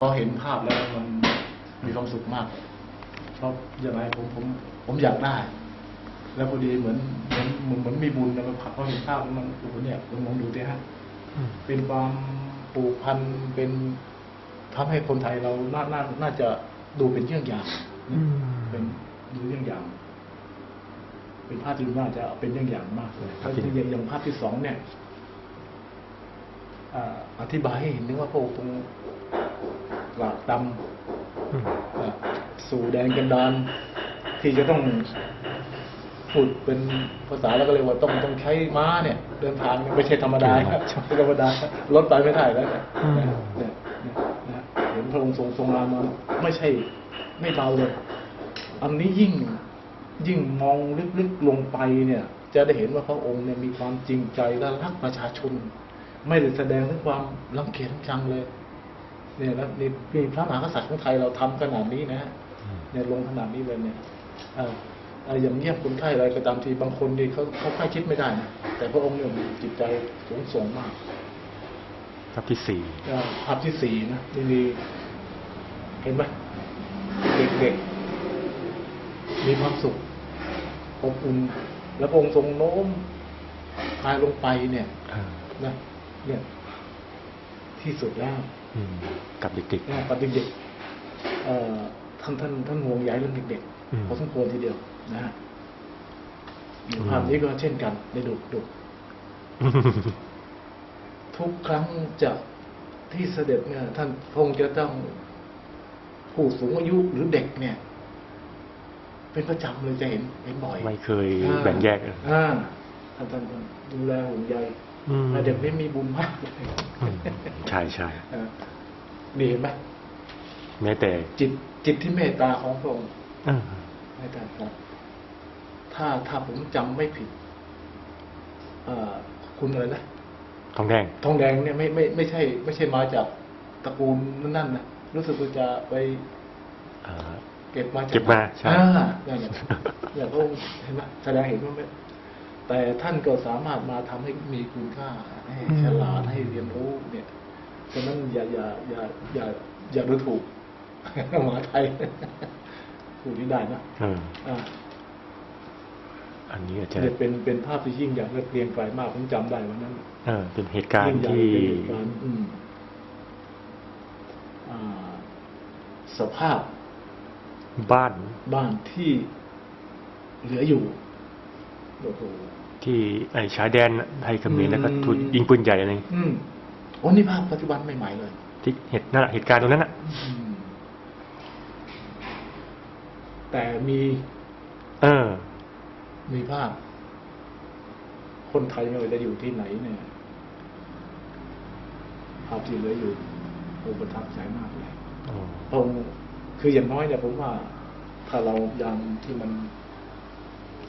พอเห็นภาพแล้วมันมีความสุขมากเพราะยังไงผมผม ผมอยากได้ แล้วพอดีเหมือนเหมือนเหมือนเหมือนมีบุญนะมันพอเห็นภาพแล้วมันโอ้โหเนี่ยลองลองดูดิฮะอืมเป็นความผูกพันเป็นทำให้คนไทยเราน่าน่าน่าจะดูเป็นเยี่ยงอย่างอืมเป็นดูเยี่ยงอย่าง เป็นภาพที่น่าจะเป็นเยี่ยงอย่างมากเลยครับแล้วอย่างอย่างภาพที่สองเนี่ยอ่าอธิบายให้เห็นนึกว่าพระองค์ทรง หลากดำอืมอะสู่แดนกันดานที่จะต้องพูดเป็นภาษาแล้วก็เรียกว่าต้องต้องใช้ม้าเนี่ย เดินทางไม่ใช่ธรรมดาครับไม่ธรรมดารถไปไม่ได้แล้วเนี่ยเนี่ยเนี่ยเนี่ยเห็นพระองค์ทรงทรงรามมาไม่ใช่ไม่เบาเลย อันนี้ยิ่งยิ่งมองลึกๆลงไปเนี่ย จะได้เห็นว่าพระองค์เนี่ยมีความจริงใจและรักประชาชน ไม่ได้แสดงถึงความรังเกียจชังเลย เนี่ยแล้วนี่นี่พระมหากษัตริย์ของไทยเราทำขนาดนี้นะฮะอืมเนี่ยลงขนาดนี้เลยเนี่ยเอ่อเอ่ออย่างเงียบคนไข้อะไรก็ตามทีบางคนนี่เขาเขาใกล้ชิดไม่ได้นะแต่พระองค์เนี่ยมีจิตใจสูงส่งมากภาพที่สี่เอ่อภาพที่สี่นะนี่มีเห็นไหมเด็กๆมีความสุขอบอุ่นแล้วพระองค์ทรงโน้มกายลงไปเนี่ยเออนะเนี่ยที่สุดแล้วอืม กับเด็กนะกับเด็กๆเอ่อท่านท่านท่านห่วงใยเรื่องเด็กอืมๆพอสมควรทีเดียวนะฮะอืมภาพนี้ก็เช่นกันได้ดูดูๆทุกครั้งจะที่เสด็จเนี่ย ท่านพระองค์จะต้องผู้สูงอายุหรือเด็กเนี่ย เป็นประจำเลยจะเห็นเห็นบ่อย ไม่เคยแบ่งแยกเลยอ่าท่านท่านท่านดูแลห่วงใยอืมและ เด็กนี่มีบุญมากเลยอืมใช่ใช่อ่านี่เห็นไหมแม้แต่จิตจิตที่เมตตาของพระองค์เออไม่ได้ครับ ถ้าถ้าผมจำไม่ผิดเอ่อคุณอะไรนะทองแดงทองแดงเนี่ยไม่ไม่ไม่ใช่ ไม่ใช่มาจากตระกูลนั่นนะรู้สึกว่าจะไปเอ่อเก็บมาจากเก็บมาใช่อ่าเนี่ยเนี่ยเนี่ยพระองค์เห็นไหมแสดงเห็นว่าไม่ แต่ท่านก็สามารถมาทำให้มีคุณค่าให้ฉลาดให้เรียนรู้เนี่ยฉะนั้นอย่าอย่าอย่าอย่าอย่าดูถูกหมาไทยพูดนี้ได้นะเอออ่าอันนี้อาจจะเนี่ยเป็นเป็นภาพที่ยิ่งใหญ่และเกรียงไกรมากผมจำได้วันนั้นเออเป็นเหตุการยิ่ณ์งใหญ่ที่เป็นเหตุการณ์อืมอ่าสภาพ บ้านบ้านที่เหลืออยู่โอ้โห ที่ไอ้ชายแดนไทยเขมรแล้วก็อืมถูกยิงปืนใหญ่อะไรอืมโอ้นี่ภาพปัจจุบันใหม่ๆเลย ที่เหตุนั่นแหละเหตุการณ์ตรงนั้นอะอืมแต่มี เออ มีภาพ คนไทยไม่ว่าจะอยู่ที่ไหนเนี่ยภาพที่เหลืออยู่โอ้ประทับใจมากเลยอ๋อพระองค์คืออย่างน้อยเนี่ยผมว่า ถ้าเรายังที่มัน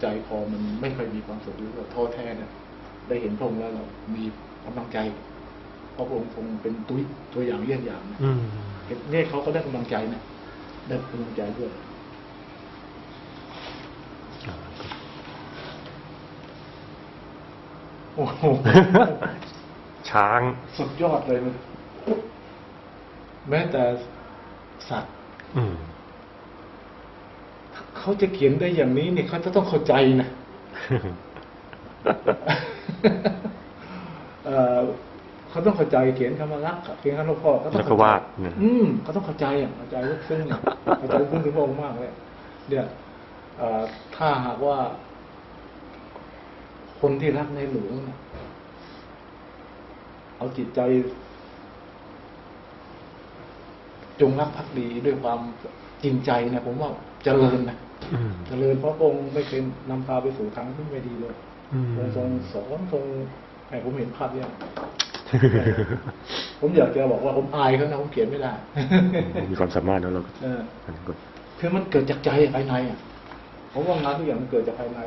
ใจคอมันไม่ค่อยมีความสุขหรือว่าท้อแท้เนี่ยได้เห็นพระองค์แล้วเรามีกำลังใจเพราะพระองค์คงเป็นตุ้ยตัวอย่างเยี่ยงอย่างนะอืมเห็นเนี่ยเขาก็ได้กำลังใจนะได้กำลังใจด้วยอ่าโอ้โหช้าง สุดยอดเลยนะแม้แต่สัตว์ อืม เขาจะเขียนได้อย่างนี้เนี่ยเขาจะต้องเข้าใจนะเอ่อเขาต้องเข้าใจเขียนคำว่ารักเขียนคำว่าพ่อเขาต้องแล้วก็เข้าใจวาดนะอืมเขาต้องเข้าใจอะเข้าใจลึกซึ้งอะเข้าใจลึกซึ้งถึงพระองค์มากเลยเนี่ยเอ่อถ้าหากว่า คนที่รักในหลวงเนี่ยเอาจิตใจ จงรักภักดีด้วยความจริงใจนะผมว่าเจริญนะอืม เจริญเพราะพระองค์ไม่เคยนำพาไปสู่ทางที่ไม่ดีเลยอืมพระองค์ทรงสอนทรงให้ผมเห็นภาพเนี่ยผมอยากจะบอกว่าผมอายเขานะผมเขียนไม่ได้ มีความสามารถแล้วเราก็เอออันนี้ก็คือมันเกิดจากใจภายในอะผมว่างานทุกอย่างมันเกิดจากภายใน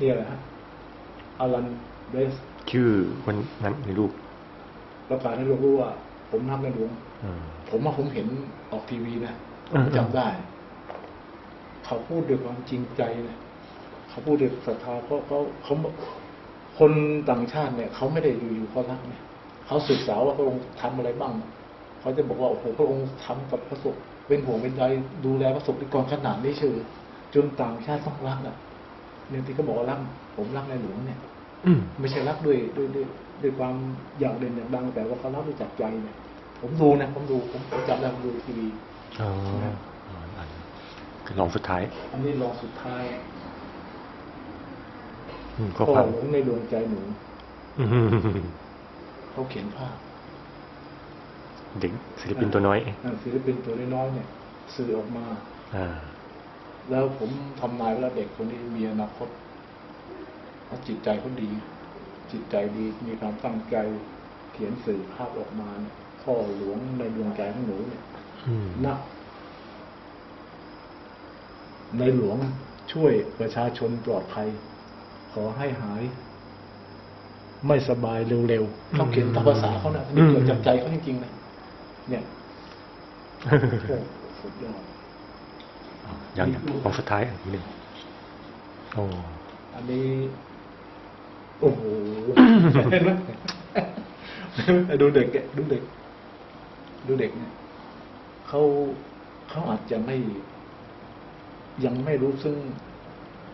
นี่แหละฮะอารันเบสชื่อวันนั้นในรูปประกาศให้เรารู้ว่า ผมนับในหลวงอืมผมว่าผมเห็นออกทีวีนะอืมจำได้ เขาพูดด้วยความจริงใจนะเขาพูดด้วยศรัทธาเพราะเขาเขาคนต่างชาติเนี่ย เขาไม่ได้อยู่ๆเขารักเนี่ยเขาศึกษาว่าพระองค์ทำอะไรบ้าง เขาจะบอกว่าโอ้โหพระองค์ทำกับพระสงฆ์เป็นห่วงเป็นใยดูแลพระสงฆ์นิกรขนาดนี้เชื่อจนต่างชาติต้องรักอะเนี่ยที่เขาบอกว่ารักผมรักในหลวงเนี่ยอืไม่ใช่รักด้วยด้วยด้วยด้วยความอยากเด่นอยากดังแต่ว่าเขารักด้วยจากใจเนี่ย ผมดูนะผมดูผมผมจำได้ผมดูทีวีอ๋อ ลองสุดท้าย อันนี้รองสุดท้ายอืมพ่ข้ออความหลวงในดวงใจหนูอืมเขาเขียนภาพ เด็กศิลปินตัวน้อยอ่าศิลปินตัวน้อยๆเนี่ย สื่อออกมา อ่า แล้วผมทำนายว่าเด็กคนนี้มีอนาคตเพราะจิตใจเขาดี จิตใจดีมีความตั้งใจ เขียนสื่อภาพออกมาเนี่ยพ่อหลวงในดวงใจของหนูเนี่ยอืมนะ ในหลวงช่วยประชาชนปลอดภัย ขอให้หาย ไม่สบายเร็วๆเขาเขียนตามภาษาเขานะนี่เกิดจากใจเขาจริงๆนะเนี่ยโอ้สุดยอดยังยังลองสุดท้ายอันนี้หนึ่งโอ้อันนี้ โอ้โหเห็นไหมดูเด็กอะดูเด็ก ดูเด็กเนี่ยเขาเขาอาจจะไม่ ยังไม่รู้ซึ่ง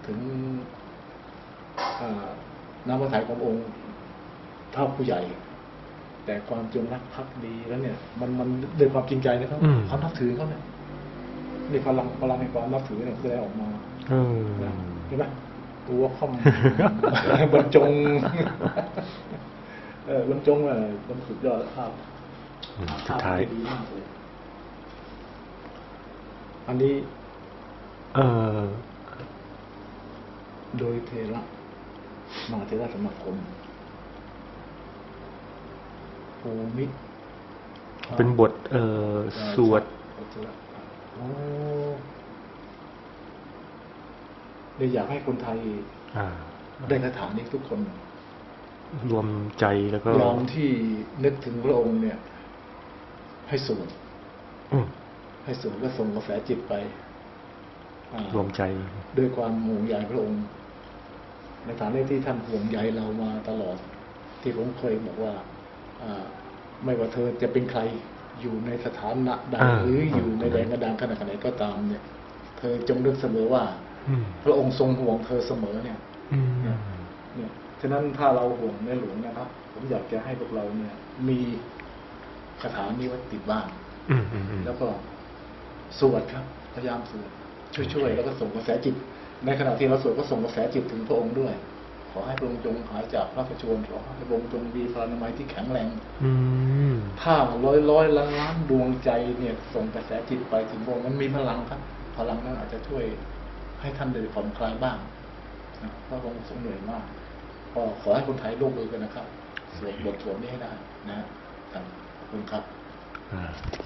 ถึงอ่าน้ำพระทัยขององค์เท่าผู้ใหญ่ แต่ความจงรักภักดีแล้วเนี่ย มันมันด้วยความจริงใจนะครับความนับถือเขาเนี่ยนี่พลังพลังในความนับถือเนี่ยแสดงออกมาเออเห็นไหมตัวคอมบรรจงเออบรรจงอะมันสุดยอดภาพอืมสุดท้ายภพดีมากเลยอันนี้ เออโดยเทระมหาเทระสมาคมภูมิเป็นบท เอ่อ สวดโอ้เลยอยากให้คนไทยอ่า ได้คาถานี้ทุกคน รวมใจแล้วก็ยอมที่นึกถึงพระองค์เนี่ย ให้สวดอืมให้สวดและส่งกระแสจิตไปอ่า รวมใจ ด้วยความห่วงใยพระองค์ในฐานะที่ท่านห่วงใยเรามาตลอด ที่ผมเคยบอกว่าอ่าไม่ว่าเธอจะเป็นใครอยู่ในสถานะใดอ่าหรืออยู่ในแดนกระดานขนาดไหนก็ตามเนี่ย เธอจงนึกเสมอว่าอืมพระองค์ทรงห่วงเธอเสมอเนี่ยอืมเนี่ยฉะนั้นถ้าเราห่วงในหลวงนะครับ ผมอยากจะให้พวกเราเนี่ย มีคาถานี้ไว้ติดบ้านอืมอืมอืมแล้วก็สวดครับ พยายามสวด ช่วยๆแล้วก็ส่งกระแสจิต ในขณะที่เราสวดก็ส่งกระแสจิตถึงพระองค์ด้วย ขอให้พระองค์จงหายจากพระประชวรขอให้พระองค์จงมีพลานามัยที่แข็งแรงอืมถ้าร้อยร้อยล้านล้านดวงใจเนี่ย ส่งกระแสจิตไปถึงพระองค์มันมีพลังครับ พลังนั้นอาจจะช่วยให้ท่านได้ผ่อนคลายบ้างนะเพราะพระองค์ทรงเหนื่อยมากก็ขอให้คนไทยร่วมมือกันนะครับสวดบทสวดนี้ให้ได้นะฮะครับขอบคุณครับอ่า